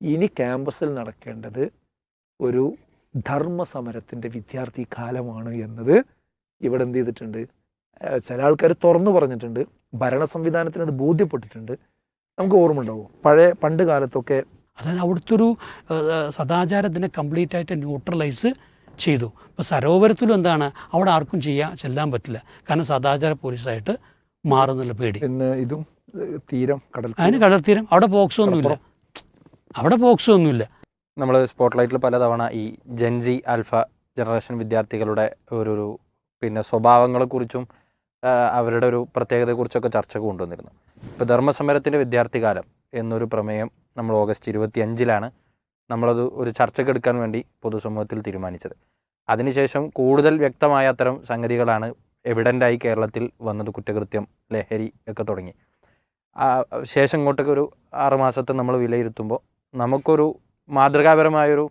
ഇനി ക്യാമ്പസിൽ നടക്കേണ്ടത് ഒരു ധർമ്മ സമരത്തിന്റെ വിദ്യാർത്ഥി കാലമാണ് എന്നത് ഇവിടെ എന്ത് ചെയ്തിട്ടുണ്ട് ചില ആൾക്കാർ തുറന്നു പറഞ്ഞിട്ടുണ്ട് ഭരണ സംവിധാനത്തിന് അത് ബോധ്യപ്പെട്ടിട്ടുണ്ട്. നമുക്ക് ഓർമ്മ ഉണ്ടാവും പഴയ പണ്ട് കാലത്തൊക്കെ അതായത് അവിടുത്തെ ഒരു സദാചാരത്തിനെ കംപ്ലീറ്റ് ആയിട്ട് ന്യൂട്രലൈസ് ചെയ്തു. ഇപ്പോൾ സരോവരത്തിലും എന്താണ് അവിടെ ആർക്കും ചെയ്യാൻ ചെല്ലാൻ പറ്റില്ല. കാരണം സദാചാര പോലീസായിട്ട് മാറുന്നുള്ള പേടി. പിന്നെ ഇതും തീരം കടൽ അതിന് കടൽത്തീരം അവിടെ പോക്സോ ഒന്നുമില്ല അവിടെ ബോക്സ് ഒന്നുമില്ല. നമ്മൾ സ്പോട്ട്ലൈറ്റിൽ പലതവണ ഈ ജെൻജി ആൽഫ ജനറേഷൻ വിദ്യാർത്ഥികളുടെ ഒരു ഒരു പിന്നെ സ്വഭാവങ്ങളെക്കുറിച്ചും അവരുടെ ഒരു പ്രത്യേകതയെക്കുറിച്ചൊക്കെ ചർച്ച കൊണ്ടുവന്നിരുന്നു. ഇപ്പോൾ ധർമ്മസമരത്തിന്റെ വിദ്യാർത്ഥികാലം എന്നൊരു പ്രമേയം നമ്മൾ ഓഗസ്റ്റ് ഇരുപത്തി അഞ്ചിലാണ് നമ്മളത് ഒരു ചർച്ചയ്ക്ക് എടുക്കാൻ വേണ്ടി പൊതുസമൂഹത്തിൽ തീരുമാനിച്ചത്. അതിനുശേഷം കൂടുതൽ വ്യക്തമായ അത്തരം സംഗതികളാണ് എവിഡന്റായി കേരളത്തിൽ വന്നത് കുറ്റകൃത്യം ലഹരി ഒക്കെ തുടങ്ങി. ശേഷം ഇങ്ങോട്ടൊക്കെ ഒരു ആറുമാസത്തെ നമ്മൾ വിലയിരുത്തുമ്പോൾ നമുക്കൊരു മാതൃകാപരമായൊരു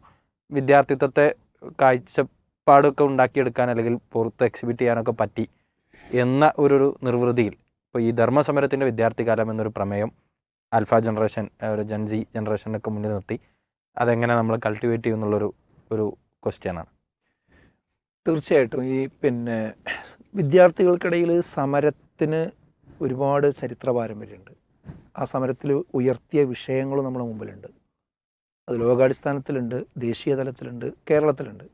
വിദ്യാർത്ഥിത്വത്തെ കാഴ്ചപ്പാടൊക്കെ ഉണ്ടാക്കിയെടുക്കാൻ അല്ലെങ്കിൽ പുറത്ത് എക്സിബിറ്റ് ചെയ്യാനൊക്കെ പറ്റി എന്ന ഒരു നിർവൃതിയിൽ ഇപ്പോൾ ഈ ധർമ്മസമരത്തിന്റെ വിദ്യാർത്ഥികാലം എന്നൊരു പ്രമേയം ആൽഫ ജനറേഷൻ ഒരു ജൻസി ജനറേഷനൊക്കെ മുന്നിൽ നിർത്തി. അതെങ്ങനെ നമ്മൾ കൾട്ടിവേറ്റ് ചെയ്യുന്നുള്ളൊരു ഒരു ക്വസ്റ്റ്യനാണ് തീർച്ചയായിട്ടും. ഈ പിന്നെ വിദ്യാർത്ഥികൾക്കിടയിൽ സമരത്തിന് ഒരുപാട് ചരിത്ര പാരമ്പര്യമുണ്ട് ആ സമരത്തിൽ ഉയർത്തിയ വിഷയങ്ങളും നമ്മുടെ മുമ്പിലുണ്ട്. അത് ലോകാടിസ്ഥാനത്തിലുണ്ട് ദേശീയ തലത്തിലുണ്ട് കേരളത്തിലുണ്ട്.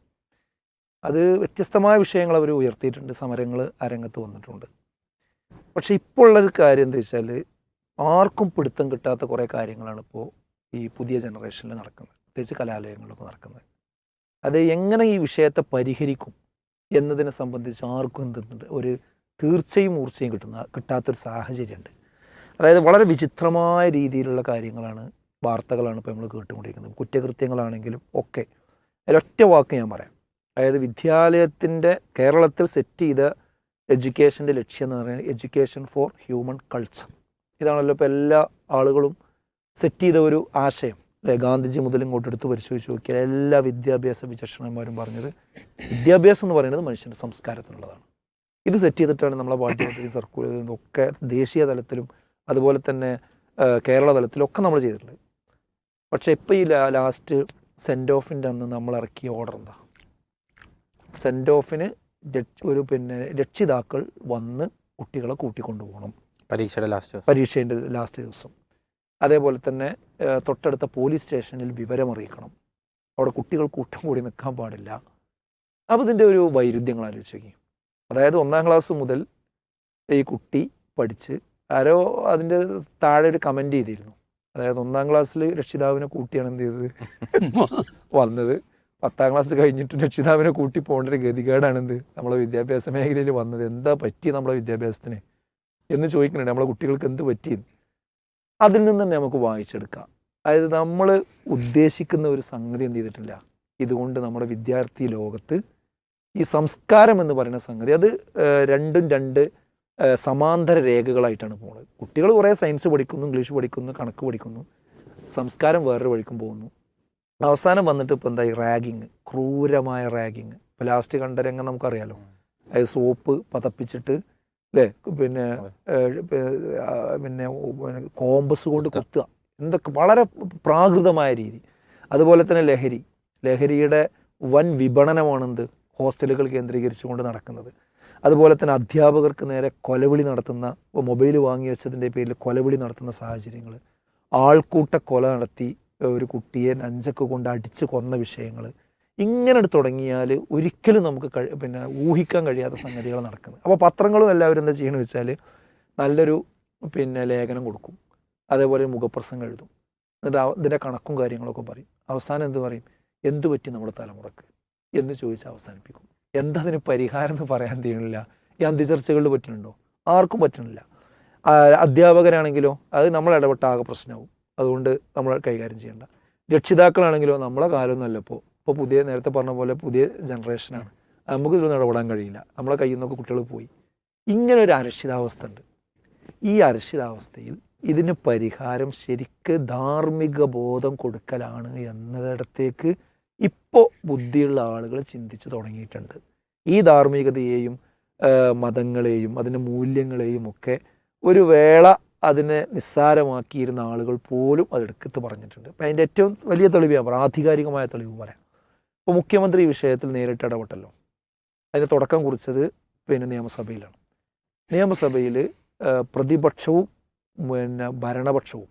അത് വ്യത്യസ്തമായ വിഷയങ്ങൾ അവർ ഉയർത്തിയിട്ടുണ്ട് സമരങ്ങൾ അരങ്ങത്ത് വന്നിട്ടുണ്ട്. പക്ഷേ ഇപ്പോൾ ഉള്ളൊരു കാര്യം എന്താ വെച്ചാൽ ആർക്കും പിടുത്തം കിട്ടാത്ത കുറേ കാര്യങ്ങളാണ് ഇപ്പോൾ ഈ പുതിയ ജനറേഷനിൽ നടക്കുന്നത് പ്രത്യേകിച്ച് കലാലയങ്ങളിലൊക്കെ നടക്കുന്നത്. അത് എങ്ങനെ ഈ വിഷയത്തെ പരിഹരിക്കും എന്നതിനെ സംബന്ധിച്ച് ആർക്കും എന്തുണ്ട് ഒരു തീർച്ചയും മൂർച്ചയും കിട്ടുന്ന കിട്ടാത്തൊരു സാഹചര്യമുണ്ട്. അതായത് വളരെ വിചിത്രമായ രീതിയിലുള്ള കാര്യങ്ങളാണ് വാർത്തകളാണ് ഇപ്പോൾ നമ്മൾ കേട്ടുകൊണ്ടിരിക്കുന്നത്. കുറ്റകൃത്യങ്ങളാണെങ്കിലും ഒക്കെ. അതിലൊറ്റ വാക്ക് ഞാൻ പറയാം. അതായത് വിദ്യാലയത്തിന്റെ കേരളത്തിൽ സെറ്റ് ചെയ്ത എഡ്യൂക്കേഷന്റെ ലക്ഷ്യം എന്ന് പറയുന്നത് എഡ്യൂക്കേഷൻ ഫോർ ഹ്യൂമൻ കൾച്ചർ ഇതാണല്ലോ ഇപ്പോൾ എല്ലാ ആളുകളും സെറ്റ് ചെയ്ത ഒരു ആശയം. അല്ലെ? ഗാന്ധിജി മുതൽ ഇങ്ങോട്ട് എടുത്ത് പരിശോധിച്ച് നോക്കിയാൽ എല്ലാ വിദ്യാഭ്യാസ വിചക്ഷണന്മാരും പറഞ്ഞത് വിദ്യാഭ്യാസം എന്ന് പറയുന്നത് മനുഷ്യന്റെ സംസ്കാരത്തിനുള്ളതാണ്. ഇത് സെറ്റ് ചെയ്തിട്ടാണ് നമ്മളെ പാഠ്യപദ്ധതി സർക്കുലർ ഒക്കെ ദേശീയ തലത്തിലും അതുപോലെ തന്നെ കേരള തലത്തിലും ഒക്കെ നമ്മൾ ചെയ്തിട്ടുണ്ട് പക്ഷേ ഇപ്പോൾ ഈ ലാസ്റ്റ് സെൻഡ് ഓഫിന്റെ അന്ന് നമ്മൾ ഇറക്കിയ ഓർഡർ എന്താ? സെൻഡ് ഓഫിന് ഒരു പിന്നെ രക്ഷിതാക്കൾ വന്ന് കുട്ടികളെ കൂട്ടിക്കൊണ്ടുപോകണം പരീക്ഷയുടെ ലാസ്റ്റ് പരീക്ഷേന്റെ ലാസ്റ്റ് ദിവസം. അതേപോലെ തന്നെ തൊട്ടടുത്ത പോലീസ് സ്റ്റേഷനിൽ വിവരം അറിയിക്കണം. അവിടെ കുട്ടികൾ കൂട്ടം കൂടി നിൽക്കാൻ പാടില്ല. അപ്പോൾ ഇതിന്റെ ഒരു വൈരുദ്ധ്യങ്ങൾ ആലോചിച്ച് നോക്കി. അതായത് ഒന്നാം ക്ലാസ് മുതൽ ഈ കുട്ടി പഠിച്ച് ആരോ അതിന്റെ താഴെ ഒരു കമന്റ് ചെയ്തിരുന്നു. അതായത് ഒന്നാം ക്ലാസ്സിൽ രക്ഷിതാവിനെ കൂട്ടിയാണ് എന്ത് ചെയ്തത്? വന്നത്. പത്താം ക്ലാസ് കഴിഞ്ഞിട്ട് രക്ഷിതാവിനെ കൂട്ടി പോകേണ്ട ഒരു ഗതികേടാണ് എന്ത്? നമ്മളെ വിദ്യാഭ്യാസ മേഖലയിൽ വന്നത്. എന്താ പറ്റി നമ്മളെ വിദ്യാഭ്യാസത്തിന്? എന്ന് ചോദിക്കുന്നുണ്ട്. നമ്മളെ കുട്ടികൾക്ക് എന്ത് പറ്റിയെന്ന് അതിൽ നിന്ന് തന്നെ നമുക്ക് വായിച്ചെടുക്കാം. അതായത് നമ്മൾ ഉദ്ദേശിക്കുന്ന ഒരു സംഗതി എന്ത് ചെയ്തിട്ടില്ല. ഇതുകൊണ്ട് നമ്മുടെ വിദ്യാർത്ഥി ലോകത്ത് ഈ സംസ്കാരം എന്ന് പറയുന്ന സംഗതി അത് രണ്ടും രണ്ട് സമാന്തര രേഖകളായിട്ടാണ് പോകുന്നത് കുട്ടികൾ കുറേ സയൻസ് പഠിക്കുന്നു ഇംഗ്ലീഷ് പഠിക്കുന്നു കണക്ക് പഠിക്കുന്നു സംസ്കാരം വേറൊരു വഴിക്കും പോകുന്നു. അവസാനം വന്നിട്ട് ഇപ്പോൾ എന്തായി? റാഗിങ് ക്രൂരമായ റാഗിങ്. ഇപ്പോൾ ലാസ്റ്റ് കണ്ട രംഗം നമുക്കറിയാലോ. അതായത് സോപ്പ് പതപ്പിച്ചിട്ട് അല്ലേ പിന്നെ പിന്നെ കോമ്പസ് കൊണ്ട് കുത്തുക. എന്തൊക്കെ വളരെ പ്രാകൃതമായ രീതി. അതുപോലെ തന്നെ ലഹരി. ലഹരിയുടെ വൻ വിപണനമാണെന്ത്? ഹോസ്റ്റലുകൾ കേന്ദ്രീകരിച്ചുകൊണ്ട് നടക്കുന്നത്. അതുപോലെ തന്നെ അധ്യാപകർക്ക് നേരെ കൊലവിളി നടത്തുന്ന മൊബൈൽ വാങ്ങി വെച്ചതിന്റെ പേരിൽ കൊലവിളി നടത്തുന്ന സാഹചര്യങ്ങൾ ആൾക്കൂട്ട കൊല നടത്തി ഒരു കുട്ടിയെ നഞ്ചക്ക് കൊണ്ട് അടിച്ച് കൊന്ന വിഷയങ്ങൾ ഇങ്ങനെ തുടങ്ങിയാൽ ഒരിക്കലും നമുക്ക് പിന്നെ ഊഹിക്കാൻ കഴിയാത്ത സംഗതികൾ നടക്കുന്നത്. അപ്പോൾ പത്രങ്ങളും എല്ലാവരും എന്താ ചെയ്യണമെന്ന് വെച്ചാൽ നല്ലൊരു പിന്നെ ലേഖനം കൊടുക്കും. അതേപോലെ മുഖപ്രസംഗം എഴുതും. എന്നിട്ട് ഇതിന്റെ കണക്കും കാര്യങ്ങളൊക്കെ പറയും. അവസാനം എന്ത് പറയും? എന്തു പറ്റി നമ്മുടെ തലമുറയ്ക്ക്? എന്ന് ചോദിച്ച് അവസാനിപ്പിക്കും. എന്താ അതിന് പരിഹാരം എന്ന് പറയാൻ തീരുന്നില്ല. ഈ അന്ത്യചർച്ചകളിൽ പറ്റുന്നുണ്ടോ? ആർക്കും പറ്റുന്നില്ല. അധ്യാപകരാണെങ്കിലോ അത് നമ്മൾ ഇടപെട്ട ആകെ പ്രശ്നമാവും. അതുകൊണ്ട് നമ്മൾ കൈകാര്യം ചെയ്യേണ്ട. രക്ഷിതാക്കളാണെങ്കിലോ നമ്മളെ കാലമൊന്നുമല്ല ഇപ്പോൾ ഇപ്പോൾ പുതിയ നേരത്തെ പറഞ്ഞ പോലെ പുതിയ ജനറേഷനാണ്. നമുക്ക് ഇതിലൊന്നും ഇടപെടാൻ കഴിയില്ല. നമ്മളെ കയ്യിൽ നിന്നൊക്കെ കുട്ടികൾ പോയി. ഇങ്ങനെ ഒരു അരക്ഷിതാവസ്ഥ ഉണ്ട്. ഈ അരക്ഷിതാവസ്ഥയിൽ ഇതിന് പരിഹാരം ശരിക്ക് ധാർമ്മിക ബോധം കൊടുക്കലാണ് എന്നതിടത്തേക്ക് ഇപ്പോൾ ബുദ്ധിയുള്ള ആളുകൾ ചിന്തിച്ചു തുടങ്ങിയിട്ടുണ്ട്. ഈ ധാർമ്മികതയെയും മതങ്ങളെയും അതിന്റെ മൂല്യങ്ങളെയും ഒക്കെ ഒരു വേള അതിനെ നിസ്സാരമാക്കിയിരുന്ന ആളുകൾ പോലും അതെടുക്കത്ത് പറഞ്ഞിട്ടുണ്ട്. അപ്പം അതിന്റെ ഏറ്റവും വലിയ തെളിവ് ഞാൻ പറയാം. ആധികാരികമായ തെളിവ് പറയാം. ഇപ്പോൾ മുഖ്യമന്ത്രി ഈ വിഷയത്തിൽ നേരിട്ട് ഇടപെട്ടല്ലോ. അതിന് തുടക്കം കുറിച്ചത് പിന്നെ നിയമസഭയിലാണ്. നിയമസഭയിൽ പ്രതിപക്ഷവും പിന്നെ ഭരണപക്ഷവും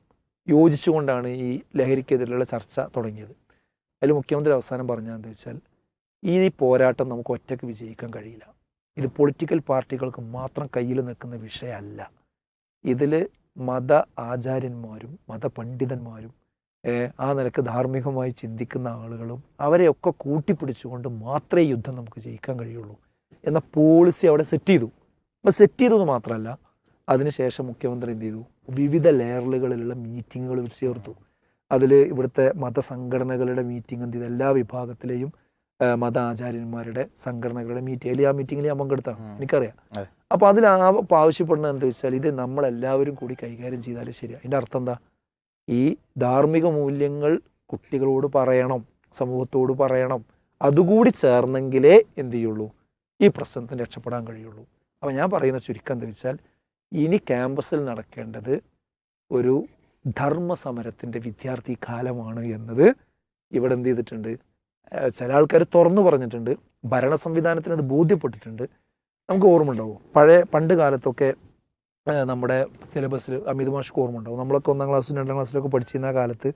യോജിച്ചുകൊണ്ടാണ് ഈ ലഹരിക്കെതിരെയുള്ള ചർച്ച തുടങ്ങിയത്. അതിൽ മുഖ്യമന്ത്രി അവസാനം പറഞ്ഞതെന്ന് വെച്ചാൽ ഈ പോരാട്ടം നമുക്ക് ഒറ്റയ്ക്ക് വിജയിക്കാൻ കഴിയില്ല. ഇത് പൊളിറ്റിക്കൽ പാർട്ടികൾക്ക് മാത്രം കയ്യിൽ നിൽക്കുന്ന വിഷയമല്ല. ഇതിൽ മത ആചാര്യന്മാരും മതപണ്ഡിതന്മാരും ആ നിലയ്ക്ക് ധാർമ്മികമായി ചിന്തിക്കുന്ന ആളുകളും അവരെയൊക്കെ കൂട്ടിപ്പിടിച്ചുകൊണ്ട് മാത്രമേ യുദ്ധം നമുക്ക് ജയിക്കാൻ കഴിയുള്ളൂ എന്ന പോളിസി അവിടെ സെറ്റ് ചെയ്തു. അപ്പോൾ സെറ്റ് ചെയ്തത് മാത്രമല്ല അതിനുശേഷം മുഖ്യമന്ത്രി എന്ത് ചെയ്തു? വിവിധ ലെയറുകളിലുള്ള മീറ്റിങ്ങുകൾ ചേർത്തു. അതിൽ ഇവിടുത്തെ മതസംഘടനകളുടെ മീറ്റിംഗ് എന്ത് ചെയ്തു എല്ലാ വിഭാഗത്തിലെയും മത ആചാര്യന്മാരുടെ സംഘടനകളുടെ മീറ്റിംഗ് അല്ലെങ്കിൽ ആ മീറ്റിങ്ങിൽ ഞാൻ പങ്കെടുത്താണ്. എനിക്കറിയാം. അപ്പോൾ അതിൽ ആ ആവശ്യപ്പെടുന്നത് എന്താ വെച്ചാൽ ഇത് നമ്മളെല്ലാവരും കൂടി കൈകാര്യം ചെയ്താലും ശരിയാണ് അതിന്റെ അർത്ഥം എന്താ? ഈ ധാർമ്മിക മൂല്യങ്ങൾ കുട്ടികളോട് പറയണം സമൂഹത്തോട് പറയണം അതുകൂടി ചേർന്നെങ്കിലേ എന്ത് ചെയ്യുള്ളൂ? ഈ പ്രശ്നത്തിന് രക്ഷപ്പെടാൻ കഴിയുള്ളൂ. അപ്പോൾ ഞാൻ പറയുന്ന ചുരുക്കം എന്താ വെച്ചാൽ ഇനി ക്യാമ്പസിൽ നടക്കേണ്ടത് ഒരു ധർമ്മസമരത്തിന്റെ വിദ്യാർത്ഥി കാലമാണ് എന്നത് ഇവിടെ എന്ത് ചെയ്തിട്ടുണ്ട്? ചില ആൾക്കാർ തുറന്നു പറഞ്ഞിട്ടുണ്ട്. ഭരണ സംവിധാനത്തിന് അത് ബോധ്യപ്പെട്ടിട്ടുണ്ട്. നമുക്ക് ഓർമ്മ ഉണ്ടാവും പഴയ പണ്ട് കാലത്തൊക്കെ നമ്മുടെ സിലബസിൽ അമിത് മാഷ്ക്ക് ഓർമ്മ ഉണ്ടാവും നമ്മളൊക്കെ ഒന്നാം ക്ലാസ്സിലും രണ്ടാം ക്ലാസ്സിലൊക്കെ പഠിച്ചിരുന്ന കാലത്ത്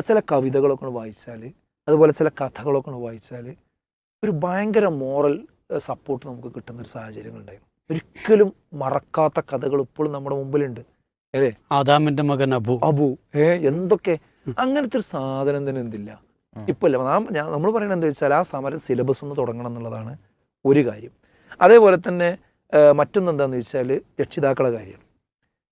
ചില കവിതകളൊക്കെ വായിച്ചാൽ അതുപോലെ ചില കഥകളൊക്കെ വായിച്ചാൽ ഒരു ഭയങ്കര മോറൽ സപ്പോർട്ട് നമുക്ക് കിട്ടുന്ന ഒരു സാഹചര്യങ്ങളുണ്ടായിരുന്നു. ഒരിക്കലും മറക്കാത്ത കഥകൾ ഇപ്പോഴും നമ്മുടെ മുമ്പിലുണ്ട്. ആദാമിന്റെ മകൻ അബു. അബു. ഏ എന്തൊക്കെ? അങ്ങനത്തെ ഒരു സാധനം തന്നെ എന്തില്ല. ഇപ്പൊ അല്ല ഞാൻ നമ്മൾ പറയുന്നത് എന്താ വെച്ചാൽ ആ സമരം സിലബസ് ഒന്ന് തുടങ്ങണം എന്നുള്ളതാണ് ഒരു കാര്യം. അതേപോലെ തന്നെ മറ്റൊന്ന് എന്താണെന്ന് വെച്ചാൽ രക്ഷിതാക്കളെ കാര്യം.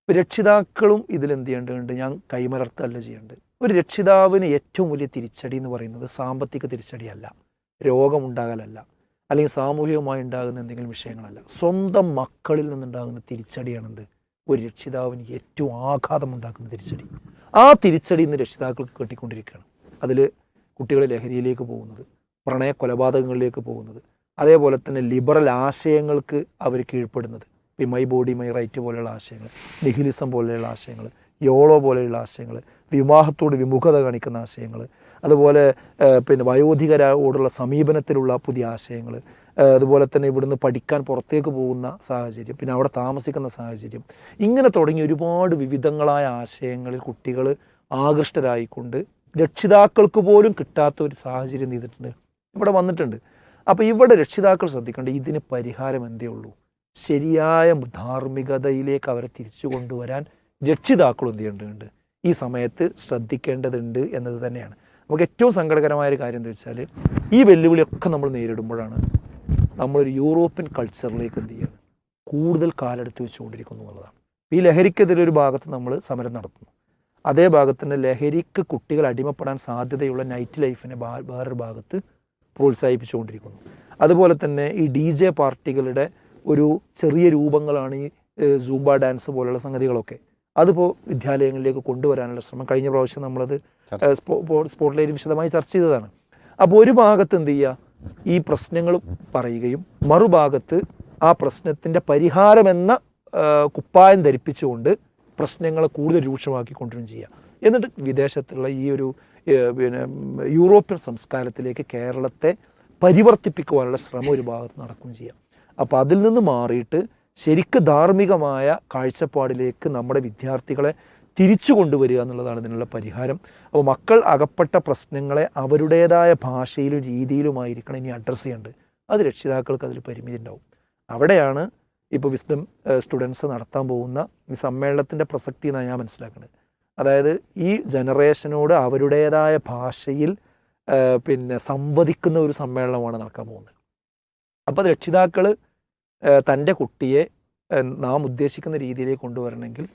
ഇപ്പം രക്ഷിതാക്കളും ഇതിൽ എന്ത് ചെയ്യേണ്ടതുണ്ട്? ഞാൻ കൈമലർത്തല്ല ചെയ്യേണ്ടത്. ഒരു രക്ഷിതാവിന് ഏറ്റവും വലിയ തിരിച്ചടി എന്ന് പറയുന്നത് സാമ്പത്തിക തിരിച്ചടിയല്ല. രോഗമുണ്ടാകലല്ല. അല്ലെങ്കിൽ സാമൂഹികമായി ഉണ്ടാകുന്ന എന്തെങ്കിലും വിഷയങ്ങളല്ല. സ്വന്തം മക്കളിൽ നിന്നുണ്ടാകുന്ന തിരിച്ചടിയാണെന്ത്? ഒരു രക്ഷിതാവിന് ഏറ്റവും ആഘാതമുണ്ടാക്കുന്ന തിരിച്ചടി. ആ തിരിച്ചടി ഇന്ന് രക്ഷിതാക്കൾക്ക് കിട്ടിക്കൊണ്ടിരിക്കുകയാണ്. അതിൽ കുട്ടികൾ ലഹരിയിലേക്ക് പോകുന്നത് പ്രണയ കൊലപാതകങ്ങളിലേക്ക് പോകുന്നത് അതേപോലെ തന്നെ ലിബറൽ ആശയങ്ങൾക്ക് അവർ കീഴ്പ്പെടുന്നത്. ഈ മൈ ബോഡി മൈ റൈറ്റ് പോലെയുള്ള ആശയങ്ങൾ നിഹിലിസം പോലെയുള്ള ആശയങ്ങൾ യോളോ പോലെയുള്ള ആശയങ്ങൾ വിവാഹത്തോട് വിമുഖത കാണിക്കുന്ന ആശയങ്ങൾ അതുപോലെ പിന്നെ വയോധികരോടുള്ള സമീപനത്തിലുള്ള പുതിയ ആശയങ്ങൾ അതുപോലെ തന്നെ ഇവിടുന്ന് പഠിക്കാൻ പുറത്തേക്ക് പോകുന്ന സാഹചര്യം പിന്നെ അവിടെ താമസിക്കുന്ന സാഹചര്യം ഇങ്ങനെ തുടങ്ങി ഒരുപാട് വിവിധങ്ങളായ ആശയങ്ങളിൽ കുട്ടികൾ ആകൃഷ്ടരായിക്കൊണ്ട് രക്ഷിതാക്കൾക്ക് പോലും കിട്ടാത്ത ഒരു സാഹചര്യം ചെയ്തിട്ടുണ്ട്. ഇവിടെ വന്നിട്ടുണ്ട്. അപ്പോൾ ഇവിടെ രക്ഷിതാക്കൾ ശ്രദ്ധിക്കേണ്ട ഇതിന് പരിഹാരം എന്തേ ഉള്ളൂ? ശരിയായ ധാർമ്മികതയിലേക്ക് അവരെ തിരിച്ചു കൊണ്ടുവരാൻ രക്ഷിതാക്കൾ എന്ത് ചെയ്യേണ്ടതുണ്ട്? ഈ സമയത്ത് ശ്രദ്ധിക്കേണ്ടതുണ്ട് എന്നത് തന്നെയാണ്. നമുക്ക് ഏറ്റവും സങ്കടകരമായ ഒരു കാര്യം എന്താ വെച്ചാൽ ഈ വെല്ലുവിളിയൊക്കെ നമ്മൾ നേരിടുമ്പോഴാണ് നമ്മളൊരു യൂറോപ്യൻ കൾച്ചറിലേക്ക് എന്ത് ചെയ്യാണ്? കൂടുതൽ കാലെടുത്ത് വെച്ചുകൊണ്ടിരിക്കുന്നു എന്നുള്ളതാണ്. ഈ ലഹരിക്കെതിരെ ഒരു ഭാഗത്ത് നമ്മൾ സമരം നടത്തുന്നു. അതേ ഭാഗത്ത് തന്നെ ലഹരിക്ക് കുട്ടികൾ അടിമപ്പെടാൻ സാധ്യതയുള്ള നൈറ്റ് ലൈഫിനെ വേറൊരു ഭാഗത്ത് പ്രോത്സാഹിപ്പിച്ചുകൊണ്ടിരിക്കുന്നു. അതുപോലെ തന്നെ ഈ ഡി ജെ പാർട്ടികളുടെ ഒരു ചെറിയ രൂപങ്ങളാണ് ഈ സൂംബ ഡാൻസ് പോലുള്ള സംഗതികളൊക്കെ. അതിപ്പോൾ വിദ്യാലയങ്ങളിലേക്ക് കൊണ്ടുവരാനുള്ള ശ്രമം. കഴിഞ്ഞ പ്രാവശ്യം നമ്മളത് ചർച്ച. ഏഹ്, സ്പോ- സ്പോ- വിശദമായി ചർച്ച ചെയ്തതാണ്. അപ്പോൾ ഒരു ഭാഗത്ത് എന്ത് ചെയ്യുക ഈ പ്രശ്നങ്ങൾ പറയുകയും മറുഭാഗത്ത് ആ പ്രശ്നത്തിന്റെ പരിഹാരമെന്ന കുപ്പായം ധരിപ്പിച്ചുകൊണ്ട് പ്രശ്നങ്ങളെ കൂടുതൽ രൂക്ഷമാക്കി കൊണ്ടുവരും ചെയ്യുക. എന്നിട്ട് വിദേശത്തുള്ള ഈ ഒരു പിന്നെ യൂറോപ്യൻ സംസ്കാരത്തിലേക്ക് കേരളത്തെ പരിവർത്തിപ്പിക്കുവാനുള്ള ശ്രമം ഒരു ഭാഗത്ത് നടക്കുകയും ചെയ്യാം അപ്പോൾ അതിൽ നിന്ന് മാറിയിട്ട് ശരിക്ക് ധാർമ്മികമായ കാഴ്ചപ്പാടിലേക്ക് നമ്മുടെ വിദ്യാർത്ഥികളെ തിരിച്ചു കൊണ്ടുവരിക എന്നുള്ളതാണ് ഇതിനുള്ള പരിഹാരം. അപ്പോൾ മക്കൾ അകപ്പെട്ട പ്രശ്നങ്ങളെ അവരുടേതായ ഭാഷയിലും രീതിയിലുമായിരിക്കണം ഇനി അഡ്രസ്സ് ചെയ്യേണ്ടത്. അത് രക്ഷിതാക്കൾക്ക് അതിൽ പരിമിതി ഉണ്ടാവും. അവിടെയാണ് ഇപ്പോൾ വിസ്ഡം സ്റ്റുഡൻസ് നടത്താൻ പോകുന്ന ഈ സമ്മേളനത്തിന്റെ പ്രസക്തി എന്നാണ് ഞാൻ മനസ്സിലാക്കുന്നത്. അതായത് ഈ ജനറേഷനോട് അവരുടേതായ ഭാഷയിൽ പിന്നെ സംവദിക്കുന്ന ഒരു സമ്മേളനമാണ് നടക്കാൻ പോകുന്നത്. അപ്പോൾ രക്ഷിതാക്കൾ തന്റെ കുട്ടിയെ നാം ഉദ്ദേശിക്കുന്ന രീതിയിലേക്ക് കൊണ്ടുവരണമെങ്കിൽ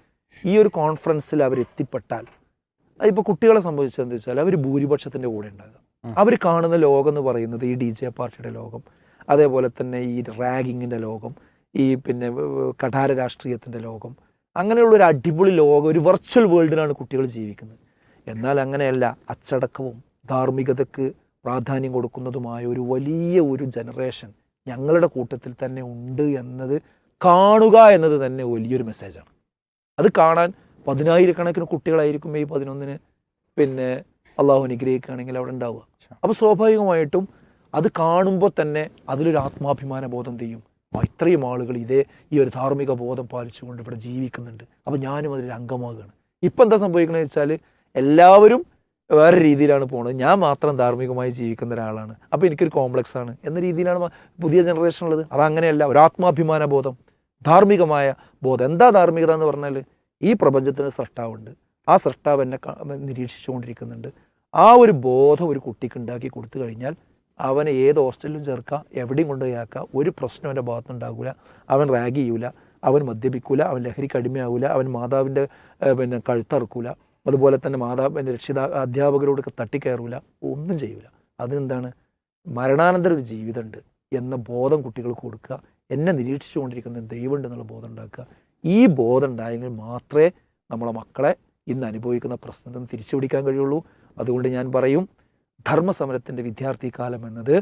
ഈ ഒരു കോൺഫറൻസിൽ അവർ എത്തിപ്പെട്ടാൽ അതിപ്പോൾ കുട്ടികളെ സംബന്ധിച്ചതെന്ന് വെച്ചാൽ അവർ ഭൂരിപക്ഷത്തിന്റെ കൂടെ ഉണ്ടാകുക. അവർ കാണുന്ന ലോകം എന്ന് പറയുന്നത് ഈ ഡി ജെ പാർട്ടിയുടെ ലോകം അതേപോലെ തന്നെ ഈ റാഗിങ്ങിന്റെ ലോകം ഈ പിന്നെ കഠാര രാഷ്ട്രീയത്തിന്റെ ലോകം അങ്ങനെയുള്ള ഒരു അടിപൊളി ലോകം ഒരു വെർച്വൽ വേൾഡിലാണ് കുട്ടികൾ ജീവിക്കുന്നത്. എന്നാൽ അങ്ങനെയല്ല അച്ചടക്കവും ധാർമ്മികതയ്ക്ക് പ്രാധാന്യം കൊടുക്കുന്നതുമായ ഒരു വലിയ ഒരു ജനറേഷൻ ഞങ്ങളുടെ കൂട്ടത്തിൽ തന്നെ ഉണ്ട് എന്നത് കാണുക എന്നത് തന്നെ വലിയൊരു മെസ്സേജാണ് അത് കാണാൻ പതിനായിരക്കണക്കിന് കുട്ടികളായിരിക്കും ഈ പതിനൊന്നിന് പിന്നെ അള്ളാഹു അനുഗ്രഹിക്കുകയാണെങ്കിൽ അവിടെ ഉണ്ടാവുക. അപ്പോൾ സ്വാഭാവികമായിട്ടും അത് കാണുമ്പോൾ തന്നെ അതിലൊരു ആത്മാഭിമാന ബോധം ചെയ്യും ഇത്രയും ആളുകൾ ഇതേ ഈ ഒരു ധാർമ്മിക ബോധം പാലിച്ചുകൊണ്ട് ഇവിടെ ജീവിക്കുന്നുണ്ട്. അപ്പോൾ ഞാനും അതിൽ അംഗമാകുകയാണ്. ഇപ്പം എന്താ സംഭവിക്കണമെന്ന് വെച്ചാൽ എല്ലാവരും വേറെ രീതിയിലാണ് പോകുന്നത് ഞാൻ മാത്രം ധാർമ്മികമായി ജീവിക്കുന്ന ഒരാളാണ്. അപ്പോൾ എനിക്കൊരു കോംപ്ലക്സ് ആണ് എന്ന രീതിയിലാണ് പുതിയ ജനറേഷൻ ഉള്ളത്. അതങ്ങനെയല്ല ഒരു ആത്മാഭിമാന ബോധം. ധാർമ്മികമായ ബോധം. എന്താ ധാർമ്മികത എന്ന് പറഞ്ഞാൽ ഈ പ്രപഞ്ചത്തിന് സൃഷ്ടാവുണ്ട്. ആ സൃഷ്ടാവ് എന്നെ നിരീക്ഷിച്ചുകൊണ്ടിരിക്കുന്നുണ്ട്. ആ ഒരു ബോധം ഒരു കുട്ടിക്ക് ഉണ്ടാക്കി കൊടുത്തു കഴിഞ്ഞാൽ അവനെ ഏത് ഹോസ്റ്റലിലും ചേർക്കാം എവിടെയും കൊണ്ടുപോയി ആക്കാം ഒരു പ്രശ്നം അവന്റെ ഭാഗത്തുണ്ടാകില്ല അവൻ റാഗ് ചെയ്യൂല അവൻ മദ്യപിക്കൂല അവൻ ലഹരിക്ക് അടിമയാവില്ല അവൻ മാതാവിന്റെ പിന്നെ കഴുത്തറക്കൂല അതുപോലെ തന്നെ മാതാ പിന്നെ രക്ഷിതാ അധ്യാപകരോടൊക്കെ തട്ടിക്കയറൂല ഒന്നും ചെയ്യൂല. അതിനെന്താണ്? മരണാനന്തര ഒരു ജീവിതമുണ്ട് എന്ന ബോധം കുട്ടികൾക്ക് കൊടുക്കുക. എന്നെ നിരീക്ഷിച്ചുകൊണ്ടിരിക്കുന്ന ദൈവമുണ്ട് എന്നുള്ള ബോധം ഉണ്ടാക്കുക ഈ ബോധം ഉണ്ടായെങ്കിൽ മാത്രമേ നമ്മളെ മക്കളെ ഇന്ന് അനുഭവിക്കുന്ന പ്രശ്നത്തിൽ നിന്ന് തിരിച്ചു പിടിക്കാൻ കഴിയുള്ളൂ. അതുകൊണ്ട് ഞാൻ പറയും ധർമ്മസമരത്തിന്റെ വിദ്യാർത്ഥി കാലം എന്നത്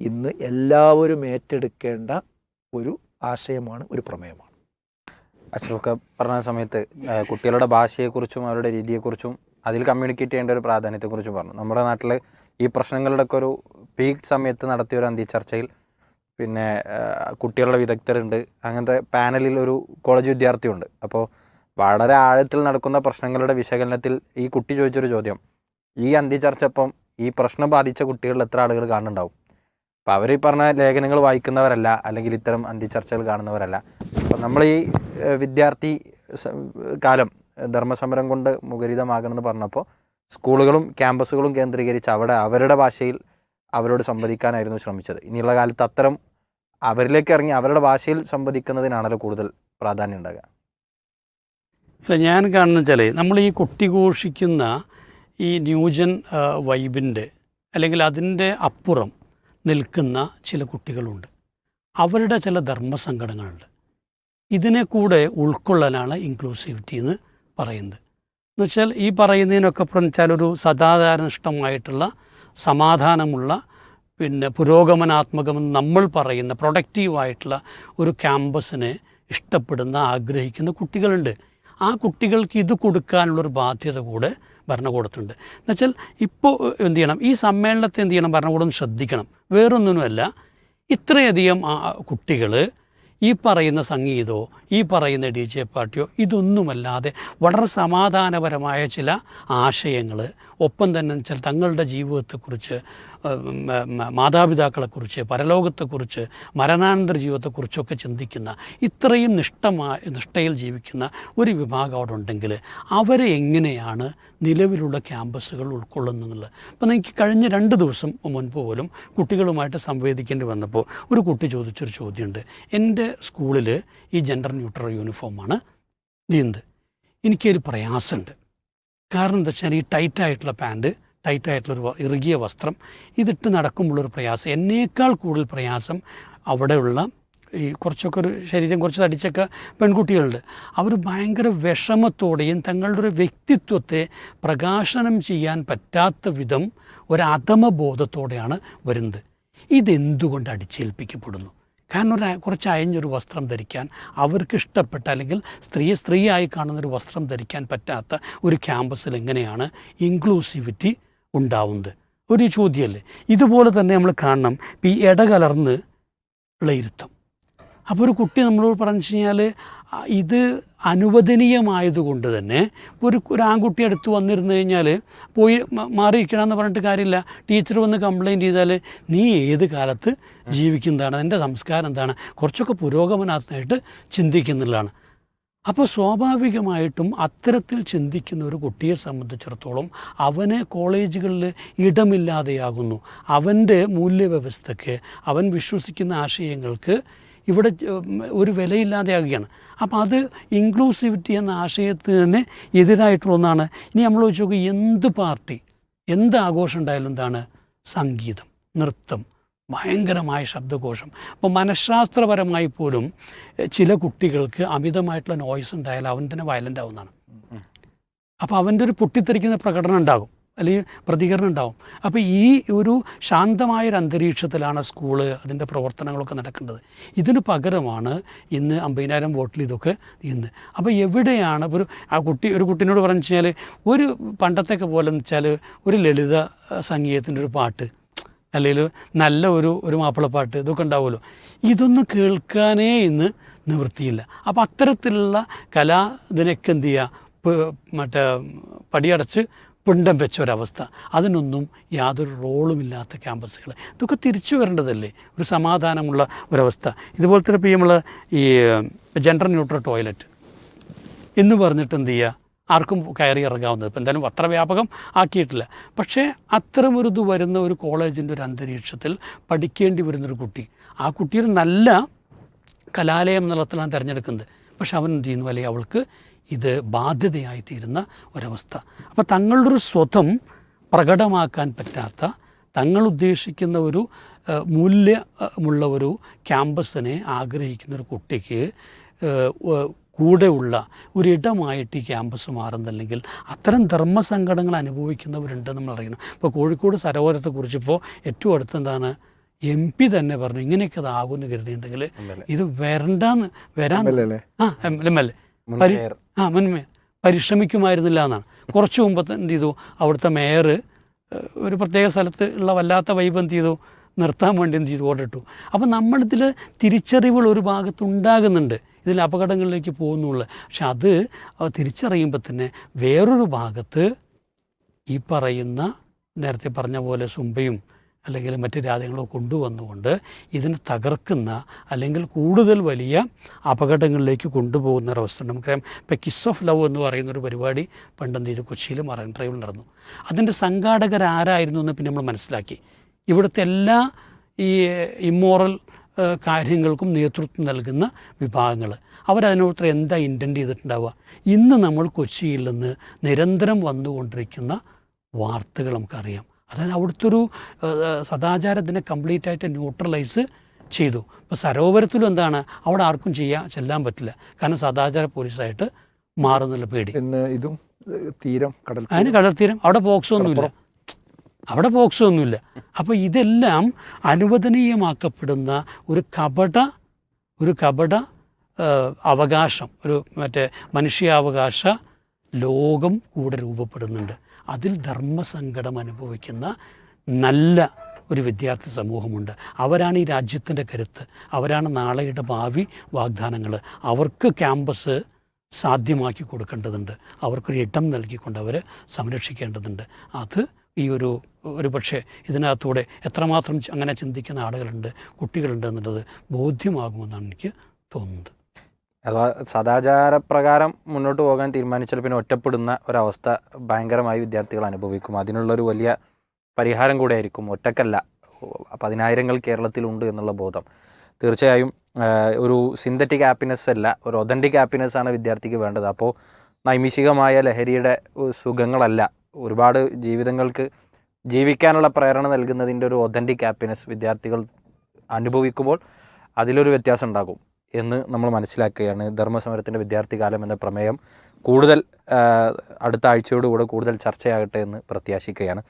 ഇന്ന് എല്ലാവരും ഏറ്റെടുക്കേണ്ട ഒരു ആശയമാണ് ഒരു പ്രമേയമാണ്. അഷ്റഫ് പറഞ്ഞ സമയത്ത് കുട്ടികളുടെ ഭാഷയെക്കുറിച്ചും അവരുടെ രീതിയെക്കുറിച്ചും അതിൽ കമ്മ്യൂണിക്കേറ്റ് ചെയ്യേണ്ട ഒരു പ്രാധാന്യത്തെക്കുറിച്ചും പറഞ്ഞു. നമ്മുടെ നാട്ടിൽ ഈ പ്രശ്നങ്ങളുടെയൊക്കെ ഒരു പീക്ക് സമയത്ത് നടത്തിയ ഒരു അന്തി ചർച്ചയിൽ പിന്നെ കുട്ടികളുടെ വിദഗ്ധരുണ്ട്. അങ്ങനത്തെ പാനലിൽ ഒരു കോളേജ് വിദ്യാർത്ഥിയുണ്ട്. അപ്പോൾ വളരെ ആഴത്തിൽ നടക്കുന്ന പ്രശ്നങ്ങളുടെ വിശകലനത്തിൽ ഈ കുട്ടി ചോദിച്ചൊരു ചോദ്യം. ഈ അന്തി ചർച്ച ഇപ്പം ഈ പ്രശ്നം ബാധിച്ച കുട്ടികളിൽ എത്ര ആളുകൾ കാണുന്നുണ്ടാവും? അപ്പോൾ അവർ ഈ പറഞ്ഞ ലേഖനങ്ങൾ വായിക്കുന്നവരല്ല അല്ലെങ്കിൽ ഇത്തരം അന്തി ചർച്ചകൾ കാണുന്നവരല്ല. അപ്പോൾ നമ്മൾ ഈ വിദ്യാർത്ഥി കാലം ധർമ്മസമരം കൊണ്ട് മുഖരിതമാകണമെന്ന് പറഞ്ഞപ്പോൾ സ്കൂളുകളും ക്യാമ്പസുകളും കേന്ദ്രീകരിച്ച് അവിടെ അവരുടെ ഭാഷയിൽ അവരോട് സംവദിക്കാനായിരുന്നു ശ്രമിച്ചത്. ഇനിയുള്ള കാലത്ത് അത്തരം അവരിലേക്ക് ഇറങ്ങി അവരുടെ ഭാഷയിൽ സംവദിക്കുന്നതിനാണല്ലോ കൂടുതൽ പ്രാധാന്യം ഉണ്ടാകുക. അല്ല ഞാൻ കാണുന്ന വെച്ചാൽ നമ്മൾ ഈ കൊട്ടിഘോഷിക്കുന്ന ഈ ന്യൂജൻ വൈബിന്റെ അല്ലെങ്കിൽ അതിന്റെ അപ്പുറം നിൽക്കുന്ന ചില കുട്ടികളുണ്ട്. അവരുടെ ചില ധർമ്മസങ്കടങ്ങളുണ്ട്. ഇതിനെ കൂടെ ഉൾക്കൊള്ളലാണ് ഇൻക്ലൂസിവിറ്റി എന്ന് പറയുന്നത്. എന്നുവെച്ചാൽ ഈ പറയുന്നതിനൊക്കെ വെച്ചാൽ ഒരു സദാചാരനിഷ്ഠമായിട്ടുള്ള സമാധാനമുള്ള പിന്നെ പുരോഗമനാത്മകമെന്ന് നമ്മൾ പറയുന്ന പ്രൊഡക്റ്റീവായിട്ടുള്ള ഒരു ക്യാമ്പസിനെ ഇഷ്ടപ്പെടുന്ന ആഗ്രഹിക്കുന്ന കുട്ടികളുണ്ട്. ആ കുട്ടികൾക്ക് ഇത് കൊടുക്കാനുള്ളൊരു ബാധ്യത കൂടെ ഭരണകൂടത്തുണ്ട്. എന്നുവെച്ചാൽ ഇപ്പോൾ എന്ത് ചെയ്യണം? ഈ സമ്മേളനത്തെ എന്ത് ചെയ്യണം? ഭരണകൂടം ശ്രദ്ധിക്കണം. വേറൊന്നിനുമല്ല ഇത്രയധികം കുട്ടികൾ ഈ പറയുന്ന സംഗീതമോ ഈ പറയുന്ന ഡി ജെ പാർട്ടിയോ ഇതൊന്നുമല്ലാതെ വളരെ സമാധാനപരമായ ചില ആശയങ്ങൾ ഒപ്പം തന്നെ ചില തങ്ങളുടെ ജീവിതത്തെക്കുറിച്ച് മാതാപിതാക്കളെക്കുറിച്ച് പരലോകത്തെക്കുറിച്ച് മരണാനന്തര ജീവിതത്തെക്കുറിച്ചൊക്കെ ചിന്തിക്കുന്ന ഇത്രയും നിഷ്ഠമായ നിഷ്ഠയിൽ ജീവിക്കുന്ന ഒരു വിഭാഗം അവിടെ ഉണ്ടെങ്കിൽ അവരെ എങ്ങനെയാണ് നിലവിലുള്ള ക്യാമ്പസുകൾ ഉൾക്കൊള്ളുന്നതെന്നുള്ളത്. അപ്പോൾ എനിക്ക് കഴിഞ്ഞ രണ്ട് ദിവസം മുൻപ് പോലും കുട്ടികളുമായിട്ട് സംവേദിക്കേണ്ടി വന്നപ്പോൾ ഒരു കുട്ടി ചോദിച്ചൊരു ചോദ്യമുണ്ട്. എന്റെ സ്കൂളിൽ ഈ ജെൻഡർ ന്യൂട്രൽ യൂണിഫോമാണ് നീന്ത്. എനിക്കൊരു പ്രയാസമുണ്ട്. കാരണം എന്താ വെച്ചാൽ ഈ ടൈറ്റായിട്ടുള്ള പാന്റ് ടൈറ്റായിട്ടുള്ളൊരു ഇറുകിയ വസ്ത്രം ഇതിട്ട് നടക്കുമ്പോഴൊരു പ്രയാസം. എന്നേക്കാൾ കൂടുതൽ പ്രയാസം അവിടെയുള്ള ഈ കുറച്ചൊക്കെ ഒരു ശരീരം കുറച്ച് തടിച്ചൊക്കെ പെൺകുട്ടികളുണ്ട്. അവർ ഭയങ്കര വിഷമത്തോടെയും തങ്ങളുടെ ഒരു വ്യക്തിത്വത്തെ പ്രകാശനം ചെയ്യാൻ പറ്റാത്ത വിധം ഒരു അധമബോധത്തോടെയാണ് വരുന്നത്. ഇതെന്തുകൊണ്ട് അടിച്ചേൽപ്പിക്കപ്പെടുന്നു? കാരണം ഒരു കുറച്ച് അയഞ്ഞൊരു വസ്ത്രം ധരിക്കാൻ അവർക്ക് ഇഷ്ടപ്പെട്ട അല്ലെങ്കിൽ സ്ത്രീയെ സ്ത്രീയായി കാണുന്നൊരു വസ്ത്രം ധരിക്കാൻ പറ്റാത്ത ഒരു ക്യാമ്പസിൽ എങ്ങനെയാണ് ഇൻക്ലൂസിവിറ്റി ഉണ്ടാവുന്നത്? ഒരു ചോദ്യമല്ലേ? ഇതുപോലെ തന്നെ നമ്മൾ കാണണം. ഇപ്പം ഈ ഇടകലർന്ന് ഇരുത്തം. അപ്പോൾ ഒരു കുട്ടി നമ്മളോട് പറഞ്ഞു കഴിഞ്ഞാൽ ഇത് അനുവദനീയമായതുകൊണ്ട് തന്നെ ഒരു ഒരു ആൺകുട്ടി അടുത്ത് വന്നിരുന്നു കഴിഞ്ഞാൽ പോയി മാറിയിരിക്കണമെന്ന് പറഞ്ഞിട്ട് കാര്യമില്ല. ടീച്ചർ വന്ന് കംപ്ലയിന്റ് ചെയ്താൽ നീ ഏത് കാലത്ത് ജീവിക്കുന്നതാണ്? എന്റെ സംസ്കാരം എന്താണ്? കുറച്ചൊക്കെ പുരോഗമനാത്മകമായിട്ട് ചിന്തിക്കുന്നുള്ളതാണ്. അപ്പോൾ സ്വാഭാവികമായിട്ടും അത്തരത്തിൽ ചിന്തിക്കുന്ന ഒരു കുട്ടിയെ സംബന്ധിച്ചിടത്തോളം അവന് കോളേജുകളിൽ ഇടമില്ലാതെയാകുന്നു. അവന്റെ മൂല്യവ്യവസ്ഥയ്ക്ക് അവൻ വിശ്വസിക്കുന്ന ആശയങ്ങൾക്ക് ഇവിടെ ഒരു വിലയില്ലാതെയാകുകയാണ്. അപ്പോൾ അത് ഇൻക്ലൂസിവിറ്റി എന്ന ആശയത്തിന് തന്നെ എതിരായിട്ടുള്ള ഒന്നാണ്. ഇനി നമ്മൾ ചോദിച്ചു നോക്കുക എന്ത് പാർട്ടി എന്ത് ആഘോഷം ഉണ്ടായാലും എന്താണ്? സംഗീതം നൃത്തം ഭയങ്കരമായ ശബ്ദകോശം അപ്പോൾ മനഃശാസ്ത്രപരമായി പോലും ചില കുട്ടികൾക്ക് അമിതമായിട്ടുള്ള നോയ്സ് ഉണ്ടായാൽ അവൻ തന്നെ വയലന്റ് ആവുന്നതാണ്. അപ്പോൾ അവന്റെ ഒരു പൊട്ടിത്തെറിക്കുന്ന പ്രകടനം ഉണ്ടാകും. അല്ലെങ്കിൽ പ്രതികരണം ഉണ്ടാവും. അപ്പോൾ ഈ ഒരു ശാന്തമായൊരു അന്തരീക്ഷത്തിലാണ് സ്കൂൾ അതിന്റെ പ്രവർത്തനങ്ങളൊക്കെ നടക്കേണ്ടത്. ഇതിന് പകരമാണ് ഇന്ന് അമ്പതിനായിരം വോട്ടിൽ ഇതൊക്കെ ഇന്ന് അപ്പോൾ എവിടെയാണ് ഒരു ആ കുട്ടി ഒരു കുട്ടീനോട് പറഞ്ഞു വെച്ചാൽ ഒരു പണ്ടത്തെയൊക്കെ പോലെ എന്ന് വെച്ചാൽ ഒരു ലളിത സംഗീതത്തിന്റെ ഒരു പാട്ട് അല്ലെങ്കിൽ നല്ല ഒരു ഒരു മാപ്പിളപ്പാട്ട് ഇതൊക്കെ ഉണ്ടാവുമല്ലോ. ഇതൊന്നും കേൾക്കാനേ ഇന്ന് നിവൃത്തിയില്ല. അപ്പോൾ അത്തരത്തിലുള്ള കലാ ഇതിനൊക്കെ എന്ത് ചെയ്യുക? മറ്റേ പടിയടച്ച് പിണ്ടം വെച്ച ഒരവസ്ഥ അതിനൊന്നും യാതൊരു റോളുമില്ലാത്ത ക്യാമ്പസുകൾ. ഇതൊക്കെ തിരിച്ചു വരേണ്ടതല്ലേ? ഒരു സമാധാനമുള്ള ഒരവസ്ഥ. ഇതുപോലെ തന്നെ ഇപ്പോൾ നമ്മൾ ഈ ജെൻഡർ ന്യൂട്രൽ ടോയ്ലറ്റ് എന്ന് പറഞ്ഞിട്ട് എന്ത് ചെയ്യുക ആർക്കും കയറി ഇറങ്ങാവുന്നത്. ഇപ്പം എന്തായാലും അത്ര വ്യാപകം ആക്കിയിട്ടില്ല. പക്ഷേ അത്തരമൊരു ഇത് വരുന്ന ഒരു കോളേജിന്റെ ഒരു അന്തരീക്ഷത്തിൽ പഠിക്കേണ്ടി വരുന്നൊരു കുട്ടി. ആ കുട്ടിയുടെ നല്ല കലാലയം എന്നുള്ളതിലാണ് തിരഞ്ഞെടുക്കുന്നത്. പക്ഷെ അവൻ എന്ത് ചെയ്യുന്നു? അല്ലെങ്കിൽ അവൾക്ക് ഇത് ബാധ്യതയായി തീരുന്ന ഒരവസ്ഥ. അപ്പോൾ തങ്ങളുടെ ഒരു സ്വതം പ്രകടമാക്കാൻ പറ്റാത്ത തങ്ങൾ ഉദ്ദേശിക്കുന്ന ഒരു മൂല്യമുള്ള ഒരു ക്യാമ്പസിനെ ആഗ്രഹിക്കുന്ന ഒരു കുട്ടിക്ക് കൂടെയുള്ള ഒരിടമായിട്ട് ഈ ക്യാമ്പസ് മാറുന്നില്ലെങ്കിൽ അത്തരം ധർമ്മസങ്കടങ്ങൾ അനുഭവിക്കുന്നവരുണ്ട് നമ്മൾ അറിയണം ഇപ്പോൾ കോഴിക്കോട് സരോവരത്തെക്കുറിച്ച് ഇപ്പോൾ ഏറ്റവും അടുത്ത് എന്താണ്? എം പി തന്നെ പറഞ്ഞു ഇങ്ങനെയൊക്കെ അതാകുമെന്ന് കരുതിയിട്ടുണ്ടെങ്കിൽ ഇത് വരണ്ടെന്ന് വരാൻ ആ എം എം എൽ എ. ആ മുൻമേ പരിശ്രമിക്കുമായിരുന്നില്ല എന്നാണ്. കുറച്ച് മുമ്പ് എന്ത് ചെയ്തു? അവിടുത്തെ മേയർ ഒരു പ്രത്യേക സ്ഥലത്ത് ഉള്ള വല്ലാത്ത വൈബ് എന്ത് ചെയ്തു? നിർത്താൻ വേണ്ടി എന്ത് ചെയ്തു? ഓടിട്ടു അപ്പോൾ നമ്മളിതിൽ തിരിച്ചറിവുകൾ ഒരു ഭാഗത്ത് ഉണ്ടാകുന്നുണ്ട് ഇതിൽ അപകടങ്ങളിലേക്ക് പോകുന്നുള്ളു. പക്ഷെ അത് തിരിച്ചറിയുമ്പോൾ തന്നെ വേറൊരു ഭാഗത്ത് ഈ പറയുന്ന നേരത്തെ പറഞ്ഞ പോലെ സുംബയും അല്ലെങ്കിൽ മറ്റ് രാജ്യങ്ങളോ കൊണ്ടുവന്നുകൊണ്ട് ഇതിനെ തകർക്കുന്ന അല്ലെങ്കിൽ കൂടുതൽ വലിയ അപകടങ്ങളിലേക്ക് കൊണ്ടുപോകുന്ന ഒരവസ്ഥ നമുക്കറിയാം ഇപ്പോൾ കിസ് ഓഫ് ലവ് എന്ന് പറയുന്ന ഒരു പരിപാടി പണ്ടെന്ത് ചെയ്തു കൊച്ചിയിൽ മറൈൻ ഡ്രൈവിൽ നടന്നു. അതിന്റെ സംഘാടകരാരായിരുന്നു എന്ന് പിന്നെ നമ്മൾ മനസ്സിലാക്കി. ഇവിടുത്തെ എല്ലാ ഈ ഇമ്മോറൽ കാര്യങ്ങൾക്കും നേതൃത്വം നൽകുന്ന വിഭാഗങ്ങൾ. അവരതിനോട് എന്താ ഇന്റന്റ് ചെയ്തിട്ടുണ്ടാവുക? ഇന്ന് നമ്മൾ കൊച്ചിയിൽ നിന്ന് നിരന്തരം വന്നുകൊണ്ടിരിക്കുന്ന വാർത്തകൾ നമുക്കറിയാം. അതായത് അവിടുത്തെ ഒരു സദാചാരത്തിനെ കംപ്ലീറ്റ് ആയിട്ട് ന്യൂട്രലൈസ് ചെയ്തു. ഇപ്പോൾ സരോവരത്തിലും എന്താണ്? അവിടെ ആർക്കും ചെയ്യാൻ ചെല്ലാൻ പറ്റില്ല. കാരണം സദാചാര പോലീസായിട്ട് മാറുന്നുള്ള പേടി. പിന്നെ ഇതും തീരം കടൽ അതിന് കടൽത്തീരം. അവിടെ ബോക്സ് ഒന്നുമില്ല. അവിടെ ബോക്സ് ഒന്നുമില്ല. അപ്പോൾ ഇതെല്ലാം അനുവദനീയമാക്കപ്പെടുന്ന ഒരു കപട ഒരു കപട അവകാശം ഒരു മറ്റേ മനുഷ്യാവകാശ ലോകം കൂടെ രൂപപ്പെടുന്നുണ്ട്. അതിൽ ധർമ്മസങ്കടം അനുഭവിക്കുന്ന നല്ല ഒരു വിദ്യാർത്ഥി സമൂഹമുണ്ട്. അവരാണ് ഈ രാജ്യത്തിന്റെ കരുത്ത്. അവരാണ് നാളെയുടെ ഭാവി വാഗ്ദാനങ്ങൾ. അവർക്ക് ക്യാമ്പസ് സാധ്യമാക്കി കൊടുക്കേണ്ടതുണ്ട്. അവർക്കൊരു ഇടം നൽകിക്കൊണ്ട് അവരെ സംരക്ഷിക്കേണ്ടതുണ്ട്. അത് ഈ ഒരു ഒരു പക്ഷേ ഇതിനകത്തൂടെ എത്രമാത്രം അങ്ങനെ ചിന്തിക്കുന്ന ആളുകളുണ്ട് കുട്ടികളുണ്ട് എന്നുള്ളത് ബോധ്യമാകുമെന്നാണ് എനിക്ക് തോന്നുന്നത്. അഥവാ സദാചാരപ്രകാരം മുന്നോട്ട് പോകാൻ തീരുമാനിച്ചാൽ പിന്നെ ഒറ്റപ്പെടുന്ന ഒരവസ്ഥ ഭയങ്കരമായി വിദ്യാർത്ഥികൾ അനുഭവിക്കും. അതിനുള്ളൊരു വലിയ പരിഹാരം കൂടെ ആയിരിക്കും ഒറ്റക്കല്ല. പതിനായിരങ്ങൾ കേരളത്തിലുണ്ട് എന്നുള്ള ബോധം. തീർച്ചയായും ഒരു സിന്തറ്റിക് ഹാപ്പിനെസ് അല്ല ഒരു ഒതന്റിക് ഹാപ്പിനെസ് ആണ് വിദ്യാർത്ഥിക്ക് വേണ്ടത്. അപ്പോൾ നൈമിഷികമായ ലഹരിയുടെ സുഖങ്ങളല്ല. ഒരുപാട് ജീവിതങ്ങൾക്ക് ജീവിക്കാനുള്ള പ്രേരണ നൽകുന്നതിന്റെ ഒരു ഒതന്റിക് ഹാപ്പിനെസ് വിദ്യാർത്ഥികൾ അനുഭവിക്കുമ്പോൾ അതിലൊരു വ്യത്യാസം ഉണ്ടാകും. എന്ന് നമ്മൾ മനസ്സിലാക്കുകയാണ്. ധർമ്മസമരത്തിന്റെ വിദ്യാർത്ഥി കാലം എന്ന പ്രമേയം കൂടുതൽ അടുത്ത ആഴ്ചയോടുകൂടെ കൂടുതൽ ചർച്ചയാകട്ടെ എന്ന് പ്രത്യാശിക്കുകയാണ്.